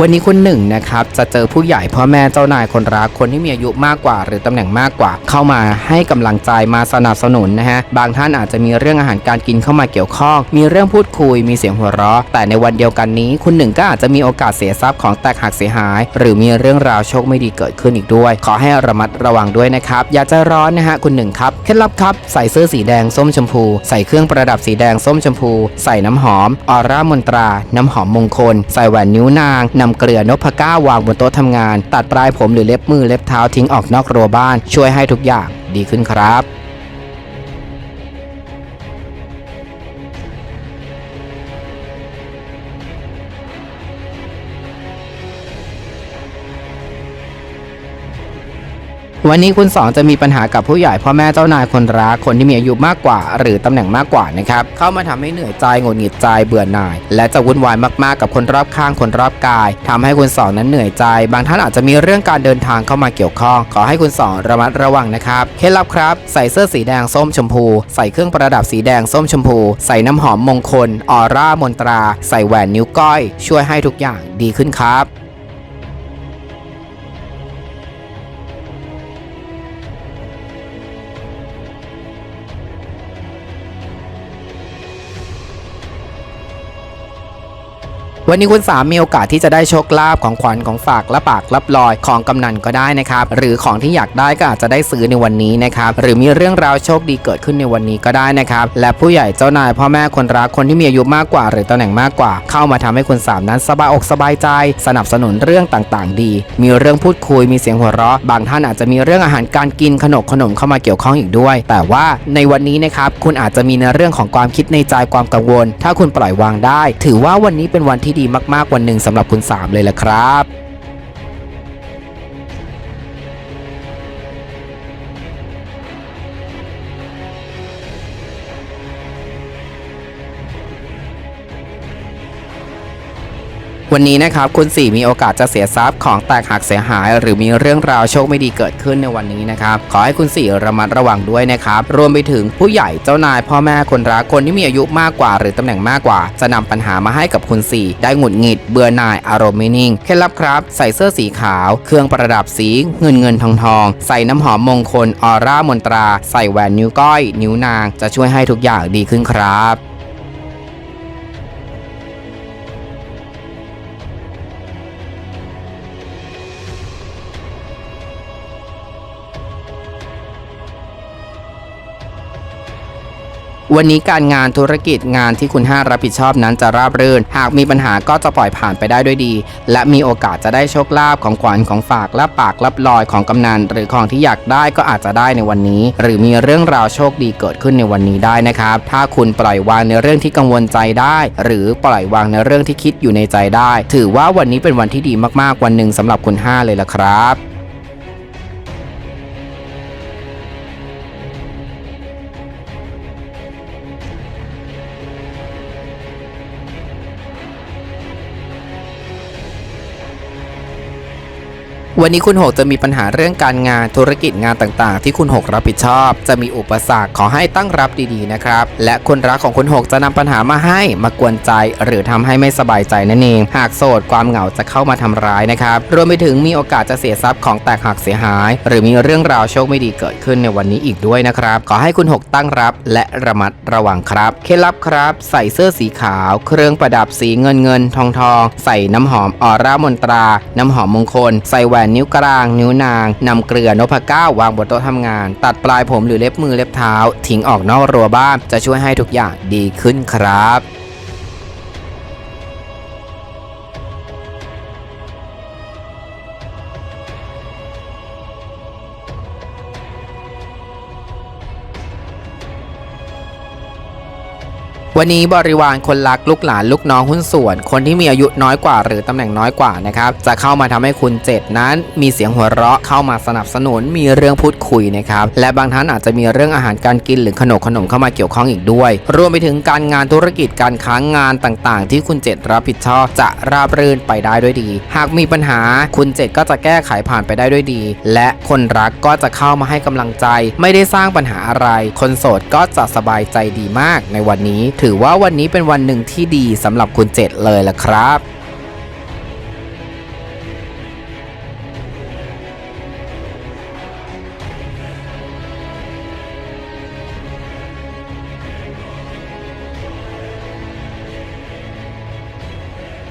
วันนี้คุณหนึ่งนะครับจะเจอผู้ใหญ่พ่อแม่เจ้านายคนรักคนที่มีอายุมากกว่า หรือตำแหน่งมากกว่า เข้ามาให้กำลังใจมาสนับสนุนนะฮะบางท่านอาจจะมีเรื่องอาหารการกินเข้ามาเกี่ยวข้อง มีเรื่องพูดคุย มีเสียงหัวเราะ แต่ในวันเดียวกันนี้ คุณหนึ่งก็อาจจะมีโอกาสเสียทรัพย์ของแตกหักเสียหาย หรือมีเรื่องราวโชคไม่ดีเกิดขึ้นอีกด้วย ขอให้ระมัดระวังด้วยนะครับอย่าใจร้อนนะฮะคุณหนึ่งครับเคล็ดลับครับใส่เสื้อสีแดงส้มชมพู ใส่เครื่องประดับสีแดงส้มชมพู ใส่น้ำหอมออร่ามนตรา น้ำหอมมงคล ใส่แหวนนิ้วนางนำเกลือนพก้าวางบนโต๊ะทำงาน ตัดปลายผมหรือเล็บมือเล็บเท้าทิ้งออกนอกรัวบ้าน ช่วยให้ทุกอย่างดีขึ้นครับ วันนี้คุณสองจะมีปัญหากับผู้ใหญ่พ่อแม่เจ้านายคนรักคนที่มีอายุมากกว่า หรือตำแหน่งมากกว่านะครับเข้ามาทำให้เหนื่อยใจหงุดหงิดใจเบื่อหน่าย และจะวุ่นวายมากๆกับคนรอบข้างคนรอบกายทำให้คุณสองนั้นเหนื่อยใจ บางท่านอาจจะมีเรื่องการเดินทางเข้ามาเกี่ยวข้อง ขอให้คุณสองระมัดระวังนะครับเคล็ดลับครับใส่เสื้อสีแดงส้มชมพู ใส่เครื่องประดับสีแดงส้มชมพู ใส่น้ำหอมมงคลออร่ามนตรา ใส่แหวนนิ้วก้อย ช่วยให้ทุกอย่างดีขึ้นครับ วันนี้คุณสามมีโอกาสที่จะได้โชคลาภของขวัญของฝากและปากรับลอยของกำนันก็ได้นะครับ หรือของที่อยากได้ก็อาจจะได้ซื้อในวันนี้นะครับ หรือมีเรื่องราวโชคดีเกิดขึ้นในวันนี้ก็ได้นะครับ และผู้ใหญ่เจ้านายพ่อแม่คนรักคนที่มีอายุมากกว่า หรือตำแหน่งมากกว่า เข้ามาทำให้คุณสามนั้นสบายอกสบายใจ สนับสนุนเรื่องต่างๆ ดี มีเรื่องพูดคุยมีเสียงหัวเราะ บางท่านอาจจะมีเรื่องอาหารการกินขนมขนมเข้ามาเกี่ยวข้องอีกด้วย แต่ว่าในวันนี้นะครับคุณอาจจะมีในเรื่องของความคิดในใจความกังวล ถ้าคุณปล่อยวางได้ ถือว่าวันนี้เป็นวันที่ดีมากๆวันหนึ่งสำหรับคุณสามเลยละครับ วันนี้นะครับคุณสี่มีโอกาสจะเสียทรัพย์ของแตกหักเสียหาย หรือมีเรื่องราวโชคไม่ดีเกิดขึ้นในวันนี้นะครับขอให้คุณสี่ระมัดระวังด้วยนะครับรวมไปถึงผู้ใหญ่เจ้านายพ่อแม่คนรักคนที่มีอายุมากกว่า หรือตำแหน่งมากกว่า จะนำปัญหามาให้กับคุณสี่ได้หงุดหงิดเบื่อหน่ายอารมณ์ไม่นิ่งเคล็ดลับครับ ใส่เสื้อสีขาว เครื่องประดับสีเงินเงินทองทอง ใส่น้ำหอมมงคลออร่ามนตรา ใส่แหวนนิ้วก้อย นิ้วนาง จะช่วยให้ทุกอย่างดีขึ้นครับ วันนี้การงานธุรกิจงานที่คุณห้ารับผิดชอบนั้นจะราบรื่น หากมีปัญหาก็จะปล่อยผ่านไปได้ด้วยดี และมีโอกาสจะได้โชคลาภของขวัญของฝากและปากรับลอยของกำนันหรือของที่อยากได้ก็อาจจะได้ในวันนี้ หรือมีเรื่องราวโชคดีเกิดขึ้นในวันนี้ได้นะครับ ถ้าคุณปล่อยวางในเรื่องที่กังวลใจได้ หรือปล่อยวางในเรื่องที่คิดอยู่ในใจได้ ถือว่าวันนี้เป็นวันที่ดีมากๆวันหนึ่งสำหรับคุณห้าเลยละครับ วันนี้คุณหกจะมีปัญหาเรื่องการงานธุรกิจงานต่างๆ ที่คุณหกรับผิดชอบ จะมีอุปสรรคขอให้ตั้งรับดีๆนะครับ และคนรักของคุณหกจะนำปัญหามาให้มากวนใจ หรือทำให้ไม่สบายใจนั่นเอง หากโสดความเหงาจะเข้ามาทำร้ายนะครับรวมไปถึงมีโอกาสจะเสียทรัพย์ของแตกหักเสียหาย หรือมีเรื่องราวโชคไม่ดีเกิดขึ้นในวันนี้อีกด้วยนะครับขอให้คุณหกตั้งรับและระมัดระวังครับเคล็ดลับครับ ใส่เสื้อสีขาว เครื่องประดับสีเงินเงินทองทองใส่น้ำหอมออร่ามนตรา น้ำหอมมงคล ใส่แหวนนิ้วกลาง นิ้วนางนำเกลือนพก้าววางบนโต๊ะทำงาน ตัดปลายผมหรือเล็บมือเล็บเท้า ทิ้งออกนอกรั้วบ้านจะช่วยให้ทุกอย่างดีขึ้นครับ วันนี้บริวารคนรักลูกหลานลูกน้องหุ้นส่วน คนที่มีอายุน้อยกว่า หรือตำแหน่งน้อยกว่านะครับจะเข้ามาทำให้คุณเจ็ดนั้น มีเสียงหัวเราะเข้ามาสนับสนุนมีเรื่องพูดคุยนะครับและบางท่านอาจจะมีเรื่องอาหารการกินหรือขนมขนมเข้ามาเกี่ยวข้องอีกด้วย รวมไปถึงการงานธุรกิจการค้างงานต่างๆ ที่คุณเจ็ดรับผิดชอบจะราบรื่นไปได้ด้วยดี หากมีปัญหาคุณเจ็ดก็จะแก้ไขผ่านไปได้ด้วยดี และคนรักก็จะเข้ามาให้กำลังใจ ไม่ได้สร้างปัญหาอะไร คนโสดก็จะสบายใจดีมากในวันนี้ถือว่าวันนี้เป็นวันหนึ่งที่ดีสำหรับคุณเจ็ดเลยละครับ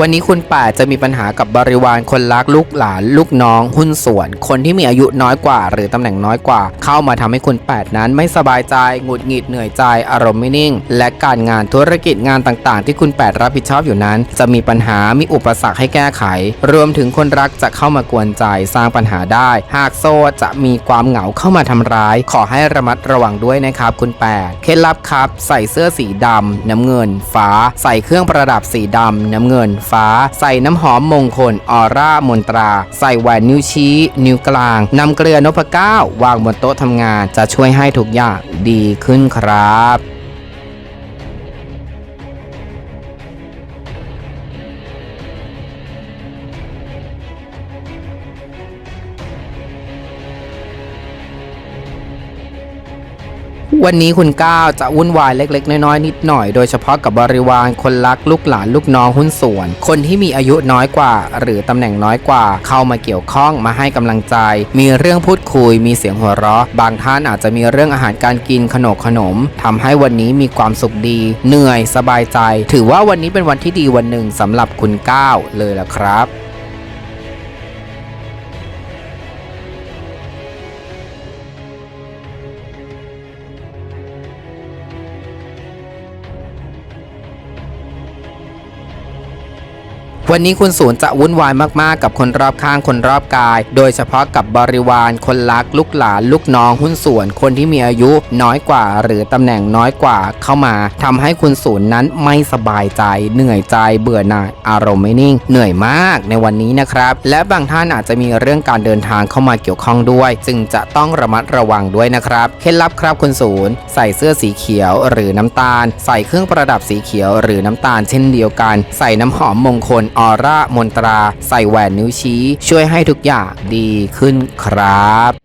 วันนี้คุณป่าจะมีปัญหากับบริวารคนรักลูกหลาน ลูกน้อง หุ้นส่วน คนที่มีอายุน้อยกว่า หรือตำแหน่งน้อยกว่า เข้ามาทำให้คุณแปดนั้นไม่สบายใจหงุดหงิดเหนื่อยใจ อารมณ์ไม่นิ่ง และการงานธุรกิจงานต่างๆ ที่คุณแปดรับผิดชอบอยู่นั้น จะมีปัญหามีอุปสรรคให้แก้ไข รวมถึงคนรักจะเข้ามากวนใจสร้างปัญหาได้ หากโซ่จะมีความเหงาเข้ามาทำร้าย ขอให้ระมัดระวังด้วยนะครับ คุณแปดเคล็ดลับครับ ใส่เสื้อสีดำน้ำเงิน ฟ้า ใส่เครื่องประดับสีดำน้ำเงินฟ้า ใส่น้ำหอมมงคลออร่ามนตรา ใส่แหวนนิ้วชี้ นิ้วกลางนำเกลือนพเก้าวางบนโต๊ะทำงาน จะช่วยให้ทุกอย่างดีขึ้นครับ วันนี้คุณก้าวจะวุ่นวายเล็ก ๆ น้อยๆนิดหน่อยโดยเฉพาะกับบริวารคนรักลูกหลานลูกน้องหุ้นส่วน คนที่มีอายุน้อยกว่า หรือตำแหน่งน้อยกว่า เข้ามาเกี่ยวข้องมาให้กำลังใจ มีเรื่องพูดคุย มีเสียงหัวเราะ บางท่านอาจจะมีเรื่องอาหารการกินขนมขนมทำให้วันนี้มีความสุขดี เหนื่อยสบายใจ ถือว่าวันนี้เป็นวันที่ดีวันหนึ่งสำหรับคุณก้าวเลยล่ะครับ วันนี้คุณศูนย์จะวุ่นวายมาก ๆ กับคนรอบข้างคนรอบกาย โดยเฉพาะกับบริวาร คนรัก ลูกหลาน ลูกน้อง หุ้นส่วน คนที่มีอายุน้อยกว่า หรือตำแหน่งน้อยกว่าเข้ามาทำให้คุณศูนย์นั้นไม่สบายใจ เหนื่อยใจ เบื่อหน่าย อารมณ์ไม่นิ่ง เหนื่อยมากในวันนี้นะครับ และบางท่านอาจจะมีเรื่องการเดินทางเข้ามาเกี่ยวข้องด้วย จึงจะต้องระมัดระวังด้วยนะครับ เคล็ดลับครับคุณศูนย์ใส่เสื้อสีเขียวหรือน้ำตาล ใส่เครื่องประดับสีเขียวหรือน้ำตาลเช่นเดียวกัน ใส่น้ำหอมมงคลออร่ามนตรา ใส่แหวนนิ้วชี้ ช่วยให้ทุกอย่างดีขึ้นครับ